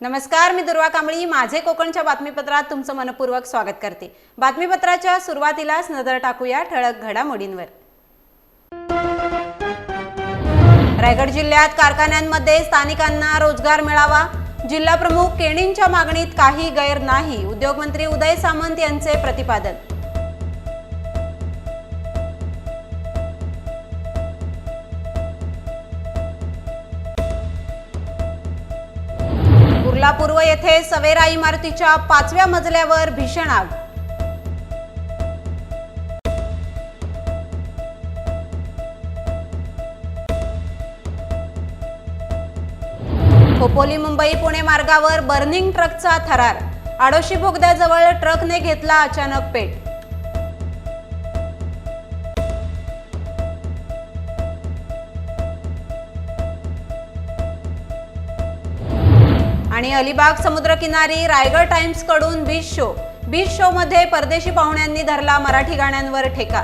नमस्कार मी दुर्वा कांबळी. माझे कोकणच्या बातमीपत्रात तुमचं मनपूर्वक स्वागत करते. बातमीपत्राच्या सुरुवातीलाच नजर टाकूया ठळक घडामोडींवर. रायगड जिल्ह्यात कारखान्यांमध्ये स्थानिकांना रोजगार मिळावा. जिल्हा प्रमुख केणींच्या मागणीत काही गैर नाही. उद्योगमंत्री उदय सामंत यांचे प्रतिपादन. कुर्ला पूर्व येथे सवेरा इमारतीच्या पाचव्या मजल्यावर भीषण आग. खोपोली मुंबई पुणे मार्गावर बर्निंग ट्रकचा थरार. आडोशी बोगद्याजवळ ट्रकने घेतला अचानक पेट. आणि अलिबाग समुद्रकिनारी रायगड टाइम्सकडून बीच शो बीच शो मध्ये परदेशी पाहुण्यांनी धरला मराठी गाण्यांवर ठेका.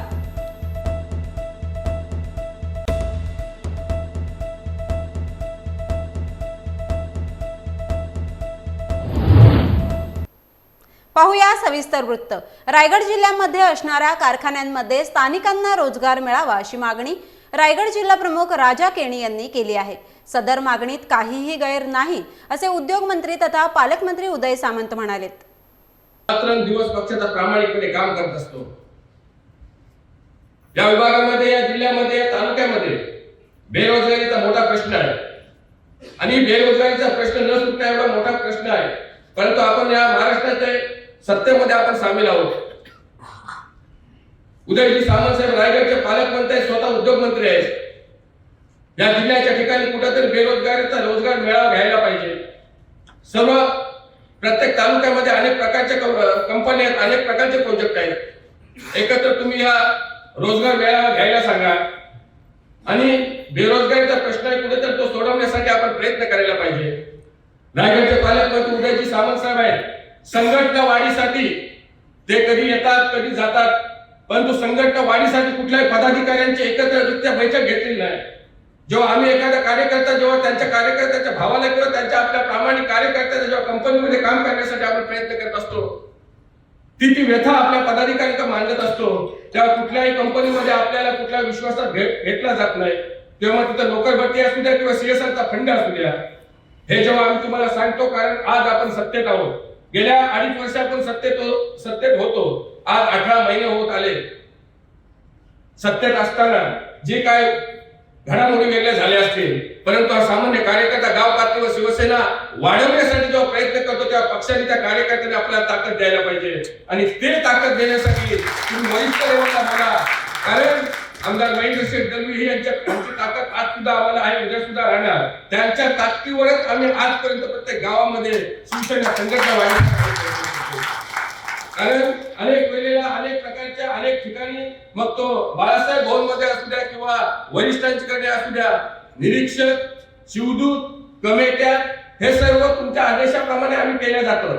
पाहूया सविस्तर वृत्त. रायगड जिल्ह्यामध्ये असणाऱ्या कारखान्यांमध्ये स्थानिकांना रोजगार मिळावा अशी मागणी रायगड जिल्हा प्रमुख राजा केणी यांनी केली आहे. सदर मागणीत काहीही गैर नाही असे उद्योगमंत्री तथा पालकमंत्री उदय सामंत म्हणाले दिवस पक्षाचा प्रामाणिकपणे काम करत असतो. या विभागामध्ये या जिल्ह्यामध्ये या तालुक्यामध्ये बेरोजगारीचा मोठा प्रश्न आहे. आणि बेरोजगारीचा प्रश्न न सुटणं एवढा मोठा प्रश्न आहे. परंतु आपण या महाराष्ट्राच्या सत्तेमध्ये आपण सामील आहोत. उदयजी सामंत साहेब रायगडचे पालकमंत्री स्वतः उद्योगमंत्री आहेत. या जिल्ह्याच्या ठिकाणी कुठेतरी बेरोजगारीचा रोजगार मेळावा घ्यायला पाहिजे. सर्व प्रत्येक तालुक्यामध्ये अनेक प्रकारच्या कंपन्या आहेत अनेक प्रकारचे प्रोजेक्ट आहेत. एकत्र तुम्ही या रोजगार मेळावा घ्यायला सांगा. आणि बेरोजगारीचा प्रश्न आहे कुठेतरी तो सोडवण्यासाठी आपण प्रयत्न करायला पाहिजे. रायगडचे पालकमंत्री उदयजी सावंत साहेब आहेत. संघटना वाढीसाठी ते कधी येतात कधी जातात. परंतु संघटना वाढीसाठी कुठल्याही पदाधिकाऱ्यांची एकत्ररित्या बैठक घेतलेली नाही. जेव्हा आम्ही एखादा कार्यकर्ता जेव्हा त्यांच्या कार्यकर्त्याच्या भावाला किंवा त्यांच्या आपल्या प्रामाणिक कार्यकर्त्याचा जेव्हा कंपनीमध्ये काम करण्यासाठी आपण प्रयत्न करत असतो ती ती व्यथा आपल्या पदाधिकाऱ्यांना मांडत असतो. तेव्हा कुठल्याही कंपनीमध्ये आपल्याला कुठल्या विश्वासात घेतला जात नाही. तेव्हा तिथं नोकरभरती असू द्या किंवा सीएसआरचा फंड असू द्या. हे जेव्हा आम्ही तुम्हाला सांगतो कारण आज आपण सत्तेत आहोत. गेल्या अडीच वर्ष आपण सत्तेत हो-, सत्तेत होतो. आज अठरा महिने होत आले. सत्तेत असताना जे काय घडामोडी वेगळ्या झाल्या असतील. परंतु हा सामान्य कार्यकर्ता गाव पातळीवर शिवसेना वाढवण्यासाठी जेव्हा प्रयत्न करतो तेव्हा पक्षाने त्या कार्यकर्त्याने आपल्याला ताकद द्यायला पाहिजे. आणि ते ताकद देण्यासाठी तुम्ही वरिष्ठ लेवलला बघा कारण आमदार महेंद्र शेठ दलवी यांच्या ताकद आज सुद्धा आम्हाला आहे उद्या सुद्धा राहणार. त्यांच्या ताकदीवरच आम्ही आजपर्यंत प्रत्येक गावामध्ये शिवसेना संघटना वाढवण्याचा कारण अनेक वेळेला अनेक ठिकाणी. मग तो बाळासाहेब भवनमध्ये असू द्या किंवा वरिष्ठांच्याकडे असू द्या निरीक्षक शिवदूत कमिट्या हे सर्व तुमच्या आदेशाप्रमाणे आम्ही केल्या जातं.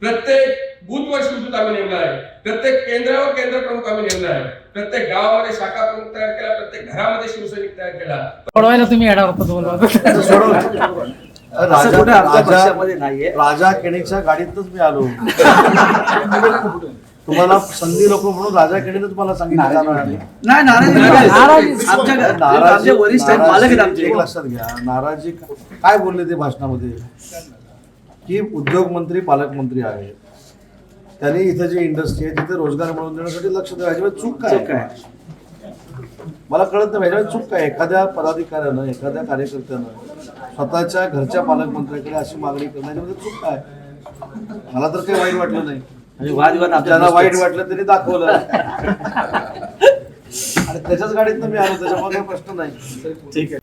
प्रत्येक बूथवर शिवदूत आम्ही नेमला आहे. प्रत्येक केंद्रावर केंद्र प्रमुख आम्ही नेमला आहे. प्रत्येक गावामध्ये शाखा प्रमुख तयार केला प्रत्येक घरामध्ये शिवसैनिक तयार केला. सोडवायला तुम्ही येणार होता नाहीये. राजा केणीच्या गाडीतच मी आलो. तुम्हाला संधी नको म्हणून राजा केणीने तुम्हाला सांगितलं जाणार आहे. नाही नाराजी नाराजी. नाराजी. आमच्या आमचे वरिष्ठ आहेत मालक आहेत नाराजी एक लक्षात घ्या. नाराजी काय बोलले ते भाषणामध्ये? की उद्योग मंत्री पालकमंत्री आहेत. त्यांनी इथं जी इंडस्ट्री आहे तिथे रोजगार मिळवून देण्यासाठी लक्ष द्यावं. चूक काय? चूक आहे. मला कळत नाही चूक काय? एखाद्या पदाधिकाऱ्यानं एखाद्या कार्यकर्त्यानं स्वतःच्या घरच्या पालकमंत्र्याकडे अशी मागणी करण्यामध्ये चूक काय? मला तर काही वाईट वाटलं नाही. म्हणजे वादविवाद ज्यांना वाईट. वाटलं त्यांनी दाखवलं. आणि त्याच्याच गाडीतनं मी आलो त्याच्यामुळे प्रश्न नाही. ठीक आहे.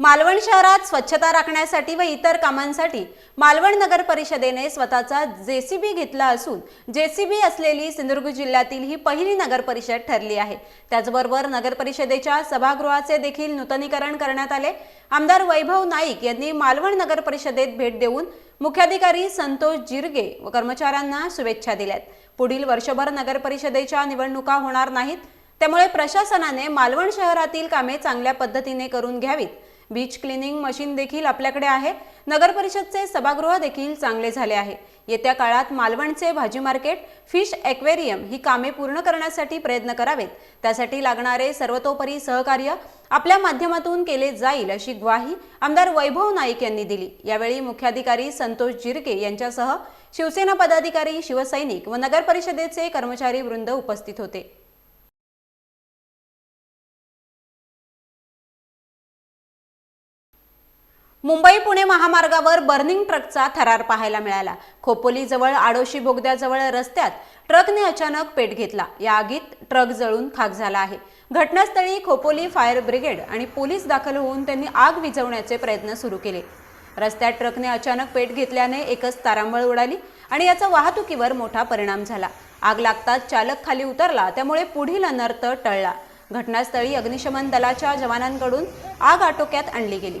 मालवण शहरात स्वच्छता राखण्यासाठी व इतर कामांसाठी मालवण नगर परिषदेने स्वतःचा जेसीबी घेतला असून जेसीबी असलेली सिंधुदुर्ग जिल्ह्यातील ही पहिली नगर परिषद ठरली आहे. त्याचबरोबर नगर परिषदेच्या सभागृहाचे देखील नूतनीकरण करण्यात आले. आमदार वैभव नाईक यांनी मालवण नगर परिषदेत भेट देऊन मुख्याधिकारी संतोष जिरगे व कर्मचाऱ्यांना शुभेच्छा दिल्यात. पुढील वर्षभर नगर परिषदेच्या निवडणुका होणार नाहीत. त्यामुळे प्रशासनाने मालवण शहरातील कामे चांगल्या पद्धतीने करून घ्यावीत. बीच क्लिनिंग मशीन देखील आपल्याकडे आहे. नगर परिषदचे सभागृह देखील चांगले झाले आहे. येत्या काळात मालवणचे भाजी मार्केट फिश एक्वेरियम ही कामे पूर्ण करण्यासाठी प्रयत्न करावेत. त्यासाठी लागणारे सर्वतोपरी सहकार्य आपल्या माध्यमातून केले जाईल अशी ग्वाही आमदार वैभव नाईक यांनी दिली. यावेळी मुख्याधिकारी संतोष जिरके यांच्यासह शिवसेना पदाधिकारी शिवसैनिक व नगर परिषदेचे कर्मचारी वृंद उपस्थित होते. मुंबई पुणे महामार्गावर बर्निंग ट्रकचा थरार पाहायला मिळाला. खोपोलीजवळ आडोशी बोगद्याजवळ रस्त्यात ट्रकने अचानक पेट घेतला. या आगीत ट्रक जळून खाक झाला आहे. घटनास्थळी खोपोली फायर ब्रिगेड आणि पोलीस दाखल होऊन त्यांनी आग विझवण्याचे प्रयत्न सुरू केले. रस्त्यात ट्रकने अचानक पेट घेतल्याने एकच तारांबळ उडाली आणि याचा वाहतुकीवर मोठा परिणाम झाला. आग लागताच चालक खाली उतरला त्यामुळे पुढील अनर्थ टळला. घटनास्थळी अग्निशमन दलाच्या जवानांकडून आग आटोक्यात आणली गेली.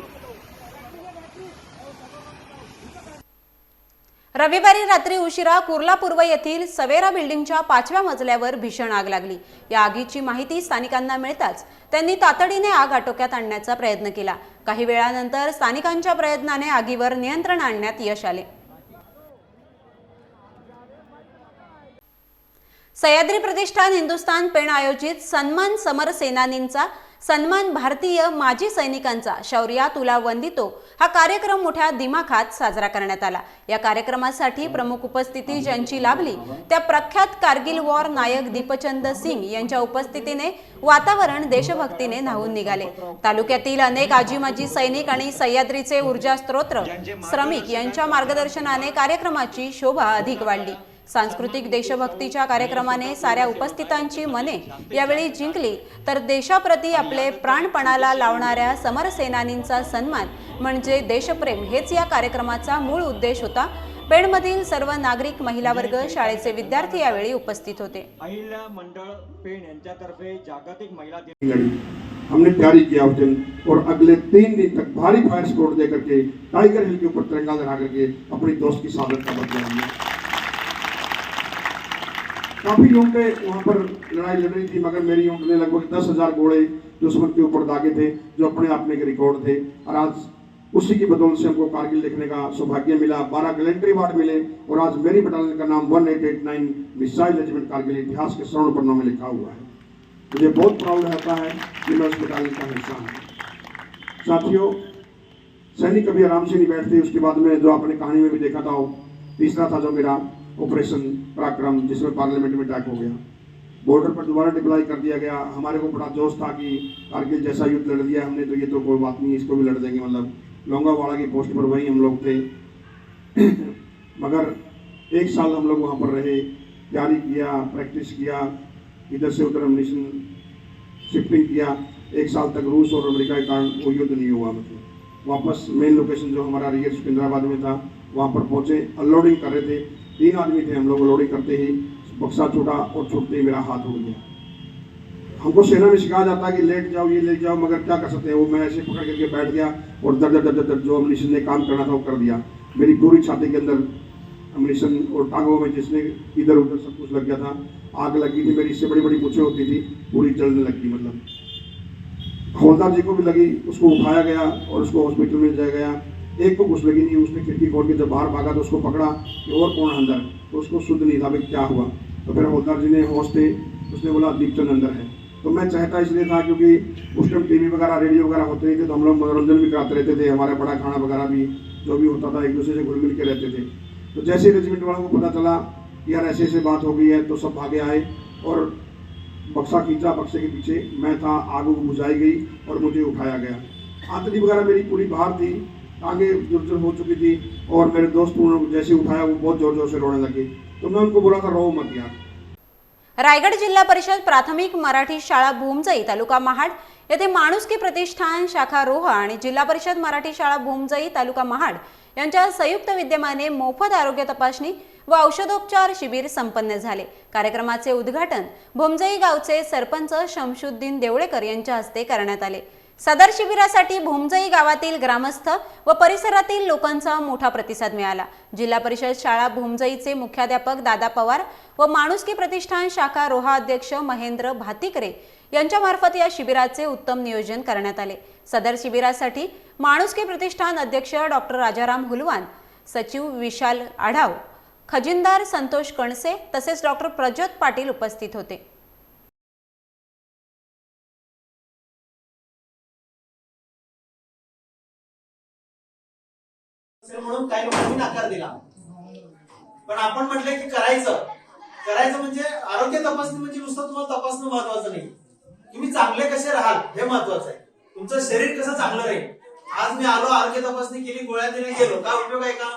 रविवारी रात्री उशिरा कुर्ला पूर्व येथील सवेरा बिल्डिंगच्या पाचव्या मजल्यावर भीषण आग लागली. या आगीची माहिती स्थानिकांना मिळताच त्यांनी तातडीने आग आटोक्यात आणण्याचा प्रयत्न केला. काही वेळानंतर स्थानिकांच्या प्रयत्नाने आगीवर नियंत्रण आणण्यात यश आले. सह्याद्री प्रतिष्ठान हिंदुस्थान पेण आयोजित सन्मान समर सेनानींचा सन्मान भारतीय माजी सैनिकांचा शौर्या तुला वंदितो. हा कार्यक्रम मोठ्या दिमाखात साजरा करण्यात आला. या कार्यक्रमासाठी प्रमुख उपस्थिती ज्यांची लाभली त्या प्रख्यात कारगिल वॉर नायक दीपचंद सिंग यांच्या उपस्थितीने वातावरण देशभक्तीने न्हावून निघाले. तालुक्यातील अनेक आजी माजी सैनिक आणि सह्याद्रीचे ऊर्जा स्त्रोत्र श्रमिक यांच्या मार्गदर्शनाने कार्यक्रमाची शोभा अधिक वाढली. सांस्कृतिक देशभक्तीच्या कार्यक्रमाने साऱ्या उपस्थितांची मने यावेळी जिंकली तर देशाप्रती आपले प्राणपणाला लावणाऱ्या समरसेनानींचा सन्मान म्हणजे देशप्रेम हेच या कार्यक्रमाचा मूळ उद्देश होता. पेणमधील सर्व नागरिक महिला वर्ग शाळेचे विद्यार्थी यावेळी उपस्थित होते. अहिल्या मंडळ पेण यांच्यातर्फे जागतिक महिला दिन हमने तैयारी किया उस दिन और अगले तीन दिन तक भारी फायर स्कोर दे करके टाइगर हिल के ऊपर तिरंगा लहरा करके अपनी दोस्त की शहादत का बदला लिया काफ़ी यूंटे वहाँ पर लड़ाई लड़ रही थी, मगर मेरी ने लगभग दस हज़ार घोड़े जो दुश्मन के ऊपर दागे थे, जो अपने आप में एक रिकॉर्ड थे। और आज उसी की बदौलत से हमको कारगिल देखने का सौभाग्य मिला, बारह गलेंट्री वार्ड मिले, और आज मेरी बटालियन का नाम one eight eight nine missile regiment Kargil इतिहास के स्वर्ण पन्नों में लिखा हुआ है। मुझे बहुत प्राउड रहता है कि मैं उस बटालियन का हिस्सा हूँ। साथियों, सैनिक कभी आराम से नहीं बैठते, उसके बाद में जो आपने कहानी में भी देखा था तीसरा था जो मेरा ऑपरेशन पराक्रम जिसमें पार्लियामेंट में अटैक हो गया। बॉर्डर पर दोबारा डिप्लॉय कर दिया गया। हमारे को बड़ा जोश था कि कारगिल जैसा युद्ध लड़ लिया हमने तो ये तो कोई बात नहीं, इसको भी लड़ देंगे। मतलब लोंगावाड़ा की पोस्ट पर वहीं हम लोग थे। मगर एक साल हम लोग वहाँ पर रहे तैयारी किया प्रैक्टिस किया, इधर से उधर मिशन शिफ्टिंग किया। एक साल तक रूस और अमेरिका के कारण वो युद्ध नहीं हुआ मतलब। वापस मेन लोकेशन जो हमारा रियर सिकंदराबाद में था, वहाँ पर पहुँचे अनलोडिंग कर रहे थे। तीन आदमी थे, हम लोग लोडिंग करते ही बक्सा छूटा और छूटते ही मेरा हाथ उड़ गया। हमको सेना में सिखाया जाता है कि लेट जाओ, ये लेट जाओ, मगर क्या कर सकते हैं? वो मैं ऐसे पकड़ करके बैठ गया और दर दर दर दर जो अमनीशन ने काम करना था वो कर दिया। मेरी पूरी छाती के अंदर अमनीशन और टांगों में जिसने इधर उधर सब कुछ लग गया था, आग लगी थी मेरी, इससे बड़ी बड़ी पूछे होती थी, पूरी जलने लगी मतलब। हवलदार जी को भी लगी, उसको उठाया गया और उसको हॉस्पिटल में जाया गया। एक को कुछ लगी नहीं, उसने खिड़की खोल के जब बाहर भागा तो उसको पकड़ा कि और कौन अंदर? तो उसको शुद्ध नहीं था भाई, क्या हुआ? तो फिर हवलदार जी ने होश थे उसने बोला, दीपचंद अंदर है। तो मैं चाहता इसलिए था क्योंकि उस टाइम टीवी वगैरह रेडियो वगैरह होते थे तो हम लोग मनोरंजन भी कराते रहते थे, हमारा बड़ा खाना वगैरह भी, जो भी होता था, एक दूसरे से घुल मिल के रहते थे। तो जैसे रेजिमेंट वालों को पता चला कि यार ऐसे ऐसे बात हो गई है तो सब भागे आए और बक्सा खींचा, बक्से के पीछे मैं था, आग बुझाई गई और मुझे उठाया गया। आंतरी वगैरह मेरी पूरी बाहर थी आगे जुर्जर हो चुकी थी और मेरे दोस्त उन्होंने जैसे उठाया वो बहुत जोर जोर से रोने लगे। तो मैं उनको बोला था रो मत यार रायगड जिल्हा परिषद प्राथमिक मराठी शाळा भूमजई तालुका महाड येथे माणुसकी प्रतिष्ठान शाखा रोहा आणि जिल्हा परिषद मराठी शाळा भूमजई तालुका महाड यांच्या संयुक्त विद्यमाने मोफत आरोग्य तपासणी व औषधोपचार शिबिर संपन्न झाले. कार्यक्रमाचे उद्घाटन भोमजई गावचे सरपंच शमशुद्दीन देवळेकर यांच्या हस्ते करण्यात आले. सदर शिबिरासाठी भोमजई गावातील ग्रामस्थ व परिसरातील लोकांचा मोठा प्रतिसाद मिळाला. जिल्हा परिषद शाळा भोमजईचे मुख्याध्यापक दादा पवार व माणुसकी प्रतिष्ठान शाखा रोहा अध्यक्ष महेंद्र भातिकरे यांच्यामार्फत या शिबिराचे उत्तम नियोजन करण्यात आले. सदर शिबिरासाठी माणुसकी प्रतिष्ठान अध्यक्ष डॉक्टर राजाराम हुलवान सचिव विशाल आढाव खजिनदार संतोष कणसे तसेच डॉक्टर प्रज्योत पाटील उपस्थित होते. आपण म्हटलं की करायचं. करायचं म्हणजे आरोग्य तपासणी म्हणजे नुसतं तुम्हाला तपासणं महत्वाचं नाही. तुम्ही चांगले कसे राहाल हे महत्वाचं आहे. तुमचं शरीर कसं चांगलं राहील? आज मी आलो आरोग्य तपासणी केली गोळ्या देणे गेलो काय उपयोग आहे का?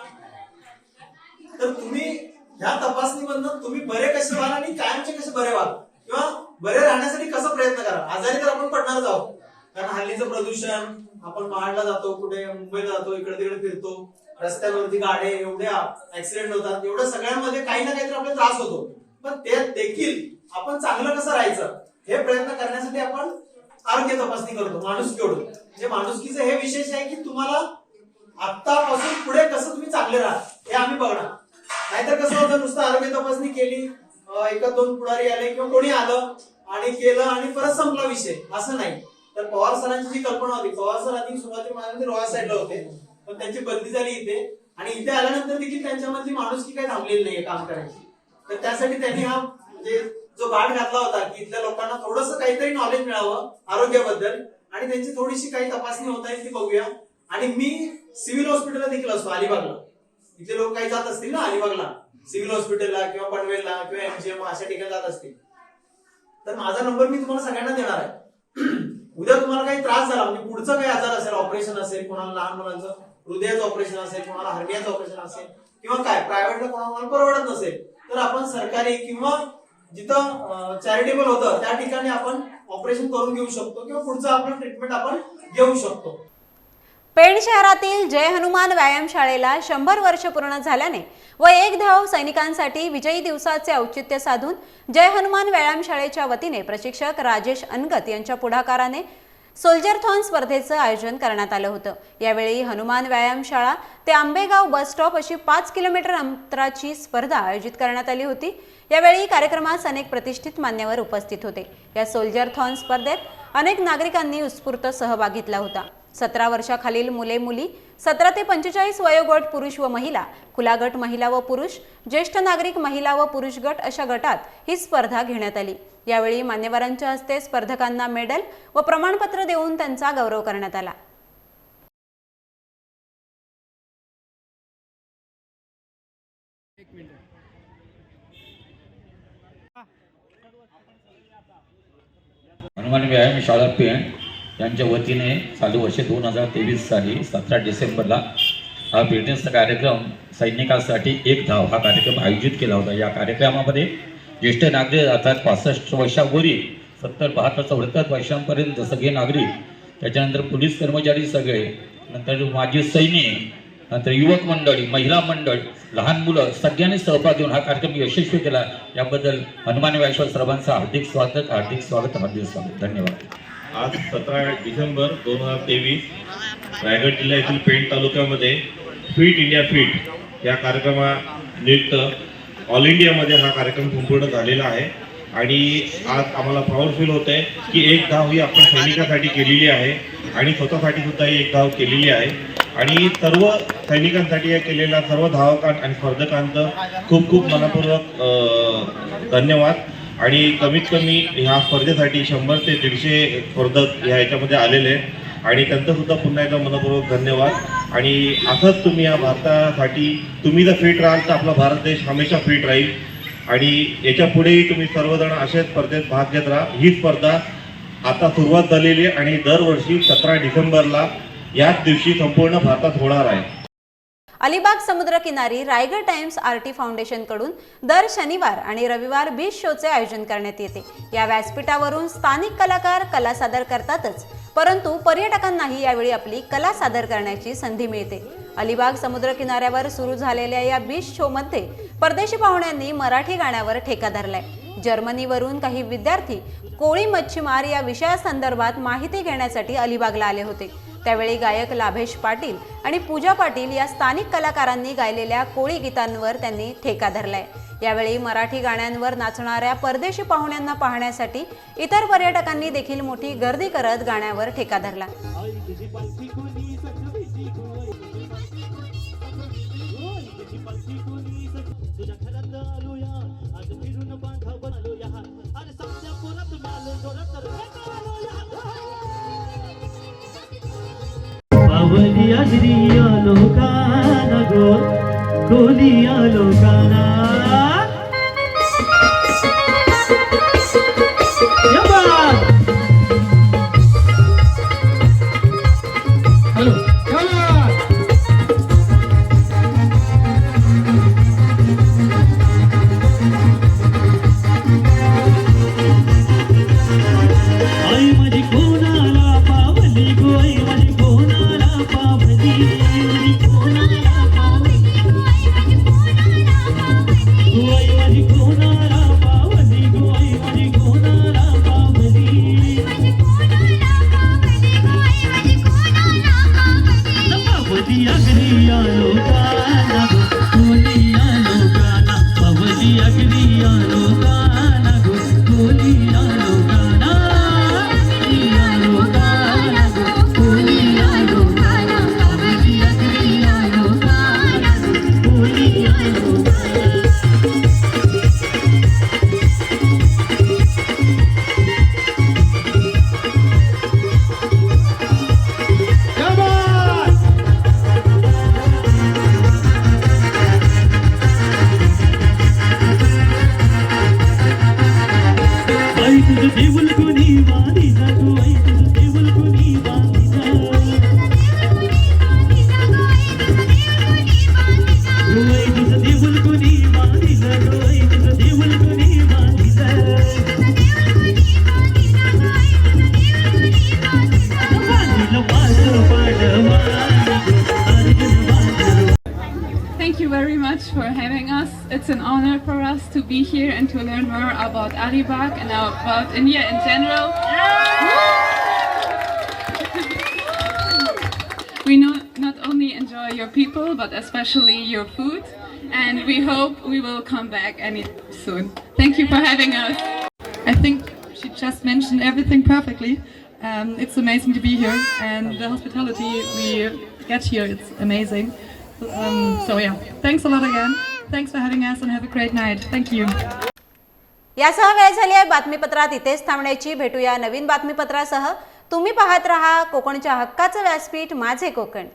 तर तुम्ही ह्या तपासणीमधनं तुम्ही बरे कसे व्हाल आणि कायमचे कसे बरे व्हाल? किंवा बरे राहण्यासाठी कसा प्रयत्न करा आजारी तर आपण पडणारच आहोत. कारण हल्लीचं प्रदूषण आपण महाडला जातो कुठे मुंबईला जातो इकडे तिकडे फिरतो. रस्त्यावरती गाड्या एवढ्या ऍक्सिडेंट होतात एवढ्या सगळ्यांमध्ये काही ना काहीतरी आपल्याला त्रास होतो. पण ते देखील आपण चांगलं कसं राहायचं हे प्रयत्न करण्यासाठी आपण आरोग्य तपासणी करतो माणूस ओढून. म्हणजे माणुसकीचं हे विशेष आहे की तुम्हाला आतापासून पुढे कसं तुम्ही चांगले राहा हे आम्ही बघणार. नाहीतर कसं होतं नुसतं आरोग्य तपासणी केली एका दोन पुढारी आले किंवा कोणी आलं आणि केलं आणि परत संपला विषय असं नाही. तर पवार सरांची जी कल्पना होती पवार सर आधी सुरुवाती रॉयल साईडला होते. पण त्यांची बदली झाली इथे. आणि इथे आल्यानंतर देखील त्यांच्यामधली माणुसकी काही थांबलेली नाहीये काम करायची. तर त्यासाठी त्यांनी हा म्हणजे जो गाठ घातला होता की इथल्या लोकांना थोडस काहीतरी नॉलेज मिळावं आरोग्याबद्दल. आणि त्यांची थोडीशी काही तपासणी होत आहे ती बघूया. आणि मी सिव्हिल हॉस्पिटलला देखील असतो अलिबागला. इथे लोक काही जात असतील ना अलिबागला? सिव्हिल हॉस्पिटलला किंवा पनवेलला किंवा एमजीएम अशा ठिकाणी जात असतील. तर माझा नंबर मी तुम्हाला सगळ्यांना देणार आहे. उद्या तुम्हाला काही त्रास झाला म्हणजे पुढचं काही आजार असेल ऑपरेशन असेल कोणाला लहान मुलांचं हृदयाचं ऑपरेशन असेल कोणाला हर्नियाचं ऑपरेशन असेल किंवा काय प्रायव्हेटला कोणाला परवडत नसेल तर आपण सरकारी किंवा जिथं चॅरिटेबल होतं त्या ठिकाणी आपण ऑपरेशन करून घेऊ शकतो किंवा पुढचं आपण ट्रीटमेंट आपण घेऊ शकतो. पेण शहरातील जय हनुमान व्यायामशाळेला शंभर वर्ष पूर्ण झाल्याने व एक धाव सैनिकांसाठी विजयी दिवसाचे औचित्य साधून जय हनुमान व्यायामशाळेच्या वतीने प्रशिक्षक राजेश अनगत यांच्या पुढाकाराने सोल्जर थॉन स्पर्धेचं आयोजन करण्यात आलं होतं. यावेळी हनुमान व्यायामशाळा ते आंबेगाव बस स्टॉप अशी पाच किलोमीटर अंतराची स्पर्धा आयोजित करण्यात आली होती. यावेळी कार्यक्रमास अनेक प्रतिष्ठित मान्यवर उपस्थित होते. या सोल्जर थॉन स्पर्धेत अनेक नागरिकांनी उत्स्फूर्त सहभाग घेतला होता. सतरा वर्षाखालील मुले मुली सतरा ते पंचेचाळीस वयोगट पुरुष व महिला खुला गट महिला व पुरुष ज्येष्ठ नागरिक महिला व पुरुष गट अशा गटात ही स्पर्धा घेण्यात आली. यावेळी मान्यवरांच्या हस्ते स्पर्धकांना मेडल व प्रमाणपत्र देऊन त्यांचा गौरव करण्यात आला. हनुमान व्यायाम शाळा पेण यांच्या वतीने चालू वर्ष दोन हजार तेवीस साली सतरा डिसेंबरला हा फिटनेसचा कार्यक्रम सैनिकांसाठी एक धाव हा कार्यक्रम आयोजित केला होता. या कार्यक्रमामध्ये ज्येष्ठ नागरिक अर्थात पासष्ट वर्षावरील सत्तर बहात्तर चौऱ्याहत्तर वर्षांपर्यंत सगळे नागरिक त्याच्यानंतर पोलीस कर्मचारी सगळे नंतर माजी सैनिक नंतर युवक मंडळी महिला मंडळ लहान मुलं सगळ्यांनी सहभाग घेऊन हा कार्यक्रम यशस्वी केला. याबद्दल हनुमान व्याश्वर सर्वांचं हार्दिक स्वागत हार्दिक स्वागत हार्दिक स्वागत. धन्यवाद. आज सतरा डिसेंबर दोन हजार तेवीस रायगड जिल्ह्यातील पेण तालुक्यामध्ये फिट इंडिया फिट या कार्यक्रमानिमित्त ऑल इंडियामध्ये हा कार्यक्रम संपूर्ण झालेला आहे. आणि आज आम्हाला प्राऊड फील होत आहे की एक धाव ही आपण सैनिकासाठी केलेली आहे आणि स्वतःसाठी सुद्धा ही एक धाव केलेली आहे. आणि सर्व सैनिकांसाठी या केलेल्या सर्व धावकां आणि स्पर्धकांचं खूप खूप मनापूर्वक धन्यवाद. आणि कमीत कमी ह्या स्पर्धेसाठी शंभर ते दीडशे स्पर्धक ह्या ह्याच्यामध्ये आलेले आहेत. आणि त्यांचंसुद्धा पुन्हा एकदा मनपूर्वक धन्यवाद. आणि असंच तुम्ही या भारतासाठी तुम्ही जर फिट राहाल तर आपला भारत देश हमेशा फिट राहील. आणि याच्या पुढेही तुम्ही सर्वजण अशा स्पर्धेत भाग घेत राहा. ही स्पर्धा आता सुरुवात झालेली आहे आणि दरवर्षी सतरा डिसेंबरला याच दिवशी संपूर्ण भारतात होणार आहे. अलिबाग समुद्रकिनारी रायगड टाइम्स आरटी फाउंडेशनकडून दर शनिवार आणि रविवार बीच शोचे आयोजन करण्यात येते. या व्यासपीठावरून स्थानिक कलाकार कला सादर करतातच परंतु पर्यटकांनाही यावेळी आपली कला सादर करण्याची संधी मिळते. अलिबाग समुद्र किनाऱ्यावर सुरू झालेल्या या बीच शोमध्ये परदेशी पाहुण्यांनी मराठी गाण्यावर ठेका धरलाय. जर्मनीवरून काही विद्यार्थी कोळी मच्छीमार या विषयासंदर्भात माहिती घेण्यासाठी अलिबागला आले होते. त्यावेळी गायक लाभेश पाटील आणि पूजा पाटील या स्थानिक कलाकारांनी गायलेल्या कोळी गीतांवर त्यांनी ठेका धरलाय. यावेळी मराठी गाण्यांवर नाचणाऱ्या परदेशी पाहुण्यांना पाहण्यासाठी इतर पर्यटकांनी देखील मोठी गर्दी करत गाण्यावर ठेका धरला. बावलिया गिरिया लोकाना गो कोलिया It's an honor for us to be here and to learn more about Alibag and about India in general. we know, not only enjoy your people, but especially your food. And we hope we will come back any soon. Thank you for having us. I think she just mentioned everything perfectly. Um, it's amazing to be here, and the hospitality we get here, it's amazing. Um, so yeah, thanks a lot again. Thanks for having us and have a great night thank you यासह वेळ झाली आहे बातमीपत्रात इथेच थांबण्याची. भेटूया नवीन बातमीपत्रासह. तुम्ही पाहत रहा कोकणच्या हक्काचं व्यासपीठ माझे कोकण.